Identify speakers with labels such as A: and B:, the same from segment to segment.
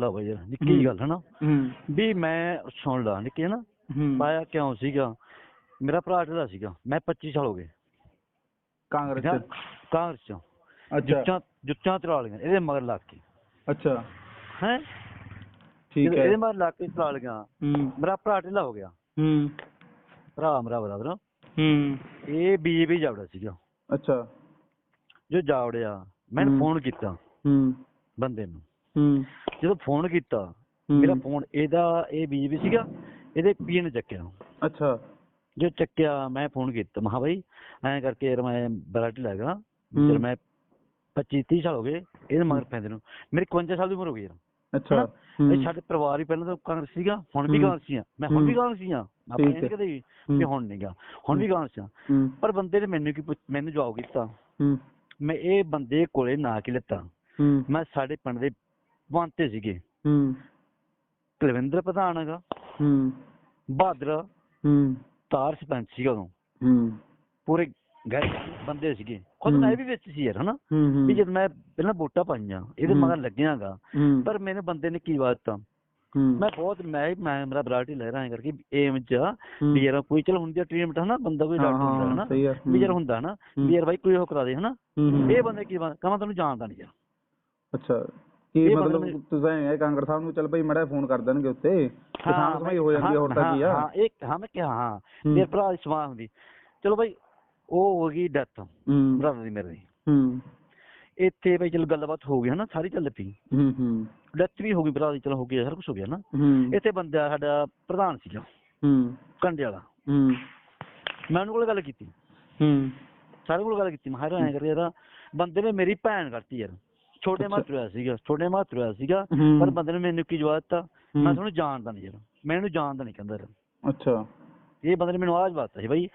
A: ਲਾ ਬਈ ਯਾਰ। ਨਿੱਕੀ ਗੱਲ ਹੈ ਨਾ।
B: ਹੂੰ।
A: ਵੀ ਮੈਂ ਸੁਣ ਲਾ ਨਿੱਕੀ ਹੈ ਨਾ।
B: ਹੂੰ।
A: ਪਾਇਆ ਕਿਉਂ ਸੀਗਾ? ਮੇਰਾ ਭਰਾ ਢਿੱਲਾ ਸੀਗਾ ਮੈਂ 25 ਸਾਲ ਹੋ ਗਏ।
B: ਕਾਂਗਰਸ ਚ।
A: ਕਾਂਗਰਸ ਚ। ਜੁੱਤਾਂ ਜੁੱਤਾਂ ਤਰਾ ਲਈਆਂ ਇਹਦੇ ਮਗਰ ਲੱਗ ਕੇ।
B: ਅੱਛਾ।
A: ਹੈ?
B: ਠੀਕ ਹੈ।
A: ਇਹਦੇ ਮਗਰ ਲੱਗ ਕੇ ਤਰਾ ਲਈਆਂ। ਮੇਰਾ ਭਰਾ ਢਿੱਲਾ ਹੋ ਗਿਆ।
B: ਹੂੰ।
A: ਭਰਾ ਮੇਰਾ ਬਰਾਦਰ
B: ਹੂੰ।
A: ਇਹ ਬੀਜੇਪੀ ਜਾਵੜਾ ਸੀਗਾ।
B: ਅੱਛਾ।
A: ਜੋ ਜਾਵੜਿਆ
B: ਹੂੰ।
A: ਫੋਨ ਕੀਤਾ
B: ਹੂੰ।
A: ਬੰਦੇ ਨੂੰ।
B: ਹੂੰ।
A: ਜਦੋਂ ਫੋਨ ਕੀਤਾ। ਮੇਰਾ ਫੋਨ ਇਹਦਾ ਇਹ ਬੀਜੇਪੀ ਸੀਗਾ ਇਹਦੇ ਪੀਏ ਨੇ ਚੱਕਿਆ।
B: ਅੱਛਾ।
A: ਜੋ ਚੱਕਿਆ ਮੈਂ ਫੋਨ ਕੀਤਾ ਮਹਾ ਬਾਈ ਐਂ ਕਰਕੇ ਯਾਰ ਮੈਂ ਬਰਾਟੀ ਲੱਗਾ। ਜਦ ਮੈਂ 25 30 ਸਾਲ ਹੋ ਗਏ ਇਹਦੇ ਮਗਰ ਪੈਂਦੇ ਨੂੰ। ਮੇਰੀ 51 ਸਾਲ ਦੀ ਉਮਰ ਹੋ ਗਈ ਯਾਰ।
B: ਅੱਛਾ।
A: ਇਹ ਸਾਡੇ ਪਰਿਵਾਰ ਹੀ ਪਹਿਲਾਂ ਤਾਂ ਕਾਂਗਰਸ ਸੀਗਾ ਹੁਣ ਵੀ। ਕਾਂਗਰਸੀ ਆ। ਮੈਂ ਹੁਣ ਵੀ। ਕਾਂਗਰਸੀ ਆ। ਆਪਾਂ ਇਹ। ਕਦੇ ਵੀ ਹੁਣ ਨਹੀਂਗਾ ਹੁਣ ਵੀ ਕਾਂਗਰਸ ਆ। ਪਰ ਬੰਦੇ ਨੇ ਮੈਨੂੰ ਕੀ ਮੈਨੂੰ ਜਵਾਬ ਕੀਤਾ। ਮੈਂ ਇਹ ਬੰਦੇ ਕੋਲੇ ਨਾ ਕਿ ਲਿੱਤਾ। ਮੈਂ ਸਾਡੇ ਪਿੰਡ ਦੇ ਬੰਤੇ ਸੀਗੇ।
B: ਹੂੰ।
A: ਕੁਲਵਿੰਦਰ ਪ੍ਰਧਾਨ ਹੈਗਾ।
B: ਹੂੰ।
A: ਬਹਾਦਰ
B: ਹੂੰ।
A: ਤਾਰ ਸਰਪੰਚ ਸੀਗਾ ਉਦੋਂ।
B: ਹੂੰ।
A: ਪੂਰੇ ਗਏ ਬੰਦੇ ਸੀਗੇ। ਖੁਦ
B: ਹੂੰ।
A: ਮੈਂ ਵੀ ਵਿੱਚ ਸੀ ਯਾਰ ਹਨਾ?
B: ਹੂੰ
A: ਵੀ ਜਦ ਮੈਂ ਪਹਿਲਾਂ ਵੋਟਾਂ ਪਾਈਆਂ ਇਹਦੇ
B: ਹੂੰ।
A: ਮਗਰ ਲੱਗਿਆਗਾ
B: ਹੂੰ।
A: ਪਰ ਮੈਨੂੰ ਬੰਦੇ ਨੇ ਕੀ ਬਾਤ ਤਾਂ
B: ਹੂੰ।
A: ਮੈਂ ਬਹੁਤ ਮੈਂ ਮੈਂ ਮੇਰਾ ਬਰਾਟੀ ਲੈ ਰਹਾ ਕਰਕੇ ਏਮ ਚ
B: ਹੂੰ।
A: ਵੀ ਯਾਰ ਕੋਈ ਚਲ ਹੁੰਦੀ ਆ ਟ੍ਰੀਟਮੈਂਟ ਹਨਾ ਬੰਦਾ ਕੋਈ
B: ਹਾਂ,
A: ਡਾਕਟਰ ਹੁੰਦਾ
B: ਹਾਂ,
A: ਹਨਾ। ਵੀ ਯਾਰ
B: ਹੂੰ।
A: ਹੁੰਦਾ ਹਨਾ?
B: ਹੂੰ।
A: ਵੀ ਯਾਰ ਬਾਈ ਕੋਈ ਉਹ ਕਰਾ ਦੇ ਹਨਾ?
B: ਹੂੰ, ਹੂੰ।
A: ਇਹ ਬੰਦੇ ਕੀ ਬਾਤ ਕਹਾਂ ਤੈਨੂੰ ਜਾਣਦਾ ਨਹੀਂ ਯਾਰ।
B: ਅੱਛਾ। ਕੀ
A: ਇਹ
B: ਮਤਲਬ
A: ਮਤਲਬ-
B: ਤੁਸੀਂ ਐਂ ਕਾਂਗਰਸ ਸਾਹਿਬ ਨੂੰ ਚੱਲ ਭਾਈ ਮੜਾ ਫੋਨ ਕਰ ਦੇਣਗੇ ਉੱਤੇ। ਕਿਸਾਨ ਸਮਾਈ ਹੋ ਜਾਂਦੀ ਆ ਹੋਰ ਤਾਂ ਕੀ ਆ?
A: ਹਾਂ ਇੱਕ ਹਾਂ ਮੈਂ ਕਿਹਾ ਹਾਂ।
B: ਹੂੰ।
A: ਮੇਰੇ ਭਰਾ ਦੀ ਸਮਾਂ ਹੁੰਦੀ। ਚਲੋ ਬਾਈ ਉਹ ਹੋ ਗਈ ਡੈਥ
B: ਹੂੰ।
A: ਭਰਾ ਦੀ ਮੇਰੇ ਦੀ।
B: ਹੂੰ।
A: ਇੱਥੇ ਬਈ ਚਲ ਗੱਲਬਾਤ ਹੋ ਗਈ ਹਨਾ ਸਾਰੀ ਚੱਲ ਪਈ।
B: ਹੂੰ ਹੂੰ।
A: ਡੈਥ ਵੀ ਹੋ ਗਈ ਭਰਾ ਦੀ ਚਲੋ ਹੋ ਗਈ ਸਾਰਾ ਕੁਝ ਹੋ ਗਿਆ ਨਾ।
B: ਹੂੰ।
A: ਇੱਥੇ ਬੰਦਾ ਸਾਡਾ ਪ੍ਰਧਾਨ ਸੀਗਾ।
B: ਹੂੰ।
A: ਕੰਡੇ ਵਾਲਾ।
B: ਹੂੰ।
A: ਮੈਂ ਉਹਨੂੰ ਕੋਲ ਗੱਲ ਕੀਤੀ।
B: ਹੂੰ।
A: ਸਾਰੇ ਕੋਲ ਗੱਲ ਕੀਤੀ ਮੈਂ ਕਿਹਾ ਐਂ ਕਰੀ ਯਾਰ ਬੰਦੇ ਨੇ ਮੇਰੀ ਭੈਣ ਕਰਤੀ ਯਾਰ। ਛੋਟੇ। ਮਾਤਰ ਹੋਇਆ ਸੀਗਾ ਛੋਟੇ ਮਾਤਰ ਹੋਇਆ ਸੀਗਾ। ਪਰ ਬੰਦੇ ਨੇ ਮੈਨੂੰ ਕੀ ਜਵਾਬ ਦਿੱਤਾ। ਮੈਂ ਤੁਹਾਨੂੰ ਜਾਣਦਾ ਨਹੀਂ ਯਾਰ ਮੈਂ ਇਹਨੂੰ ਜਾਣਦਾ ਨਹੀਂ ਕਹਿੰਦਾ ਯਾਰ
B: ਅੱਛਾ।
A: ਇਹ ਬੰਦੇ ਨੇ ਮੈਨੂੰ ਆਵਾਜ਼ ਬਾਤ ਸੀ ਬਈ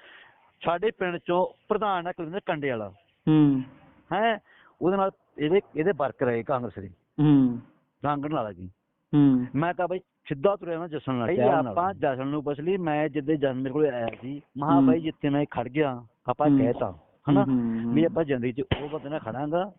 A: ਸਾਡੇ ਪਿੰਡ ਚੋਂ ਪ੍ਰਧਾਨ ਹੈ ਕੁਲਿੰਦਰ ਕੰਡੇ ਵਾਲਾ।
B: ਹੂੰ।
A: ਹੈ ਉਹਦੇ ਨਾਲ ਇਹਦੇ ਇਹਦੇ ਵਰਕਰ ਹੈ ਕਾਂਗਰਸ ਦੇ।
B: ਹੂੰ।
A: ਰਾਂਗਣ ਵਾਲਾ ਜੀ।
B: ਹੂੰ।
A: ਮੈਂ ਤਾਂ ਬਈ ਸਿੱਧਾ ਤੁਰਿਆ ਨਾ ਜਸਨ ਨਾਲ ਨਾਲ। ਆਪਾਂ ਜਸਨ ਨੂੰ ਪੁੱਛ ਲਈ ਮੈਂ ਜਿੱਦੇ ਜਸਨ ਮੇਰੇ ਕੋਲ ਆਇਆ ਸੀ ਮਹਾ। ਬਾਈ ਜਿੱਥੇ ਮੈਂ ਖੜ ਗਿਆ ਆਪਾਂ। ਕਹਿਤਾ। ਹਨਾ? ਵੀ ਆਪਾਂ ਜ਼ਿੰਦਗੀ 'ਚ ਉਹ ਬੰਦੇ ਨਾਲ ਖੜਾਂਗਾ।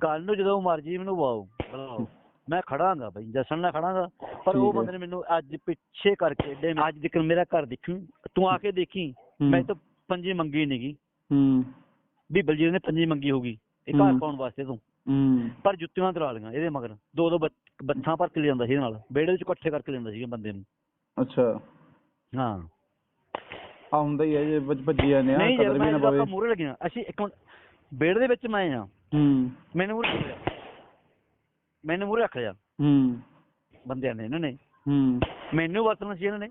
A: ਕੱਲ ਨੂੰ ਜਦੋਂ ਮਰਜ਼ੀ ਮੈਨੂੰ ਵਾਓ ਬੁਲਾਓ। ਮੈਂ ਖੜਾਂਗਾ ਬਈ ਜਸਨ ਨਾਲ ਖੜਾਂਗਾ। ਪਰ ਉਹ। ਬੰਦੇ ਨੇ ਮੈਨੂੰ ਅੱਜ ਪਿੱਛੇ ਕਰਕੇ ਡੇ ਅੱਜ ਦੇਖ ਮੇਰਾ ਘਰ ਦੇਖੀ ਤੂੰ ਆ ਕੇ ਦੇਖੀ। ਮੈਂ ਤਾਂ ਪੰਜੀ ਮੰਗੀ ਨਹੀਂਗੀ
B: ਹੂੰ।
A: ਵੀ ਬਲਜੀਤ ਨੇ ਪੰਜੀ ਮੰਗੀ ਹੋਗੀ ਇਹ ਘਰ। ਪਾਉਣ ਵਾਸਤੇ ਤੂੰ।
B: ਹੂੰ।
A: ਪਰ ਜੁੱਤੀਆਂ ਤਰਾ ਲੀਆਂ ਇਹਦੇ ਮਗਰ। ਦੋ ਦੋ ਬੱਚਾਂ ਭਰ ਕੇ ਲਿਆਂਦਾ ਸੀ ਇਹਦੇ ਨਾਲ। ਵਿਹੜੇ ਵਿੱਚ ਇਕੱਠੇ ਕਰਕੇ ਲਿਆਂਦਾ ਸੀਗਾ ਬੰਦੇ ਨੂੰ।
B: ਅੱਛਾ।
A: ਹਾਂ।
B: ਆ ਹੁੰਦਾ ਹੀ ਹੈ ਜੇ ਭੱਜ ਭੱਜੀ ਜਾਂਦੇ ਆ
A: ਨਹੀਂ ਯਾਰ
B: ਕਦਰ ਵੀ
A: ਮੈਂ
B: ਨਾ
A: ਜਦੋਂ
B: ਪਵੇ।
A: ਆਪਾਂ ਮੂਹਰੇ ਲੱਗਿਆ ਅਸੀਂ ਇੱਕ ਮਿੰਟ ਵਿਹੜੇ ਦੇ ਵਿੱਚ ਮੈਂ ਆ
B: ਹੂੰ।
A: ਮੈਨੂੰ ਮੂਹਰੇ ਰੱਖ ਲਿਆ। ਮੈਨੂੰ ਮੂਹਰੇ ਰੱਖ ਲਿਆ।
B: ਹੂੰ।
A: ਬੰਦਿਆਂ ਨੇ ਇਹਨਾਂ ਨੇ।
B: ਹੂੰ।
A: ਮੈਨੂੰ ਵਰਤਣਾ ਸੀ ਇਹਨਾਂ ਨੇ।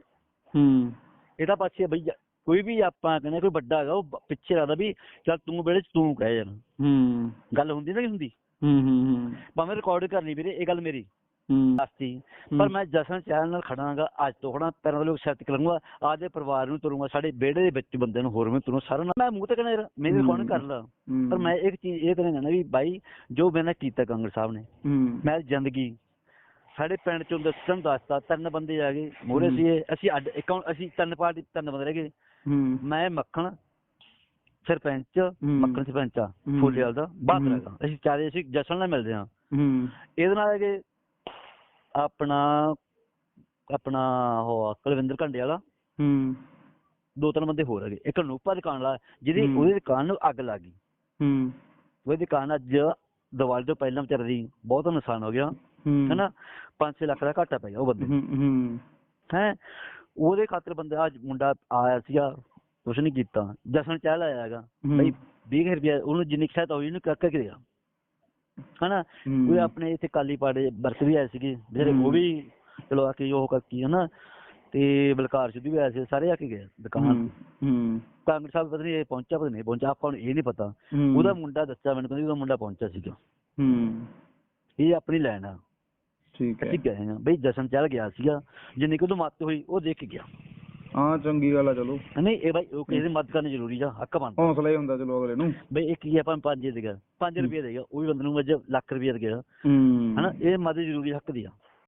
B: ਹੂੰ।
A: ਇਹਦਾ ਪਾਸੇ ਬਈ ਜਾ- ਕੋਈ ਵੀ ਆਪਾਂ ਕਹਿੰਦੇ ਕੋਈ ਵੱਡਾ ਹੈਗਾ ਉਹ ਬ- ਪਿੱਛੇ ਲੱਗਦਾ ਵੀ ਚੱਲ ਤੂੰ 'ਚ ਤੂੰ ਕਹਿ ਯਾਰ।
B: ਹੂੰ।
A: ਗੱਲ ਹੁੰਦੀ ਨਾ ਕਿ ਹੁੰਦੀ
B: ਹੂੰ ਹੂੰ ਹੂੰ।
A: ਭਾਵੇਂ ਰਿਕਾਰਡ ਕਰ ਲਈ ਵੀਰੇ ਇਹ ਗੱਲ ਮੇਰੀ। ਦੱਸਤੀ। ਪਰ ਮੈਂ ਜਸਨ ਚੈਨਲ ਨਾਲ ਖੜਾਂਗਾ ਅੱਜ ਤੋਂ ਖੜਾ ਪੈਰਾਂ ਦੇ ਲੋਕ ਤੇ ਕਰੂੰਗਾ ਆਦੇ ਪਰਿਵਾਰ ਨੂੰ ਤੁਰੂੰਗਾ ਸਾਡੇ ਵਿਹੜੇ ਦੇ ਵਿੱਚ ਬੰਦੇ ਨੂੰ ਹੋਰ ਮੈਂ ਤੁਰੂੰ ਸਾਰਾ ਨਾਲ ਮੈਂ ਮੂੰਹ ਤੇ ਕਹਿੰਦਾ ਮੇਰੇ। ਰਿਕਾਰਡ ਕਰ ਲਾ। ਪਰ ਮੈਂ ਇੱਕ ਚੀਜ਼ ਇਹ ਕਹਿਣਾ ਚਾਹੁੰਦਾ ਵੀ ਬਾਈ ਜੋ ਮੈਨੇ ਕੀਤਾ ਕਾਂਗਰਸ ਸਾਹਿਬ ਨੇ ਮੈਂ ਜ਼ਿੰਦਗੀ ਸਾਡੇ ਪਿੰਡ ਚੋਂ ਦੱਸਣ ਦੱਸਤਾ ਤਿੰਨ ਬੰਦੇ ਆ ਗਏ ਮੋਰੇ। ਸੀ ਅਸੀਂ ਅੱਡ ਇੱਕ ਅਸੀਂ ਤਿੰਨ ਪਾਰਟੀ ਤਿੰਨ ਬੰਦੇ ਰਹਿ ਗਏ ਮੈਂ ਮੱਖਣ ਸਰਪੰਚ। ਮੱਖਣ ਸਰਪੰਚ। ਫੁੱਲੇਵਾਲ ਦਾ ਬਾਤ
B: ਹੂੰ।
A: ਹੈਗਾ ਅਸੀਂ ਚਾਰੇ ਅਸੀਂ ਜਸ਼ਨ ਨਾਲ ਮਿਲਦੇ ਹਾਂ
B: ਹੂੰ
A: ਇਹਦੇ ਨਾਲ ਹੈਗੇ ਆਪਣਾ ਆਪਣਾ ਉਹ ਕੁਲਵਿੰਦਰ ਘੰਡੇ ਵਾਲਾ।
B: ਹੂੰ।
A: ਦੋ ਤਿੰਨ ਬੰਦੇ ਹੋਰ ਹੈਗੇ। ਇੱਕ ਨੂਪਾ ਦੁਕਾਨ ਵਾਲਾ ਜਿਹਦੀ
B: ਹੂੰ।
A: ਉਹਦੀ ਦੁਕਾਨ ਨੂੰ ਅੱਗ ਲੱਗ ਗਈ।
B: ਹੂੰ।
A: ਉਹਦੀ ਦੁਕਾਨ ਅੱਜ ਦੀਵਾਲੀ ਤੋਂ ਪਹਿਲਾਂ ਵਿਚਾਰੇ ਦੀ ਬਹੁਤ ਨੁਕਸਾਨ ਹੋ ਗਿਆ।
B: ਹੂੰ।
A: ਹੈਨਾ? 5-6 ਲੱਖ ਦਾ ਘਾਟਾ ਪੈ ਗਿਆ ਉਹ ਬੰਦੇ
B: ਹੂੰ ਹੂੰ।
A: ਹੈ? ਉਹਦੇ ਖਾਤਰ ਬੰਦਾ ਅੱਜ ਮੁੰਡਾ ਆਇਆ ਸੀਗਾ ਕੁਛ ਨਹੀਂ ਕੀਤਾ। ਜਸਨ ਚਾਹ ਆਇਆ ਹੈਗਾ।
B: ਹੂੰ।
A: ਬਈ 20000 ਰੁਪਏ ਉਹਨੂੰ ਜਿੰਨੀ ਖਿਆਤ ਹੋਈ ਉਹਨੂੰ ਕਰਕੇ ਗਿਆ ਹਨਾ। ਕੋਈ ਆਪਣੇ ਇੱਥੇ ਕਾਲੀ ਪਾੜੇ ਵਰਕ ਵੀ ਆਏ ਸੀਗੇ ਜਿਹੜੇ ਉਹ। ਵੀ ਚਲੋ ਆ ਕੇ ਉਹ ਕਰਕੇ ਹਨਾ ਤੇ ਬਲਕਾਰ ਸਿੱਧੂ ਵੀ ਆਏ ਸੀ ਸਾਰੇ ਆ ਕੇ ਗਏ ਦੁਕਾਨ
B: ਹੂੰ
A: ਕਾਂਗਰਸ ਸਾਹਿਬ ਪਤਾ ਨਹੀਂ ਇਹ ਪਹੁੰਚਾ ਪਤਾ ਨਹੀਂ ਪਹੁੰਚਾ ਆਪਾਂ ਨੂੰ ਇਹ ਨਹੀਂ ਪਤਾ। ਉਹਦਾ ਮੁੰਡਾ ਦੱਸਿਆ ਮੈਨੂੰ ਕਹਿੰਦੀ ਉਹਦਾ ਮੁੰਡਾ ਪਹੁੰਚਿਆ ਸੀਗਾ।
B: ਹੂੰ।
A: ਇਹ ਆਪਣੀ ਲੈਣ ਆ।
B: ਠੀਕ ਹੈ।
A: ਗਏ ਹਾਂ। ਬਈ ਜਸ਼ਨ ਚੱਲ ਗਿਆ ਸੀਗਾ ਜਿੰਨੀ ਕੁ ਉਹਨੂੰ ਮੱਤ ਹੋਈ ਉਹ ਦੇਖ ਕੇ ਗਿਆ।
B: ਹਾਂ ਚੰਗੀ ਗੱਲ ਆ ਚਲੋ।
A: ਨਹੀਂ ਇਹ ਬਾਈ ਉਹ ਕਿਸੇ ਦੀ ਮਦਦ ਕਰਨੀ ਜ਼ਰੂਰੀ ਆ ਹੱਕ ਬਣਦਾ।
B: ਹੌਸਲਾ ਹੀ ਹੁੰਦਾ ਚਲੋ ਅਗਲੇ ਨੂੰ।
A: ਬਈ ਇੱਕ ਕੀ ਆਪਾਂ ਨੂੰ ਪੰਜ ਦੇਗਾ 5 ਰੁਪਏ ਦੇਗਾ ਉਹ ਵੀ ਬੰਦੇ ਨੂੰ ਅੱਜ ਲੱਖ ਰੁਪਏ ਦੇਗਾ
B: ਹੂੰ।
A: ਹਨਾ ਇਹ ਮਦਦ ਜ਼ਰੂਰੀ ਹੱਕ ਦੀ ਆ।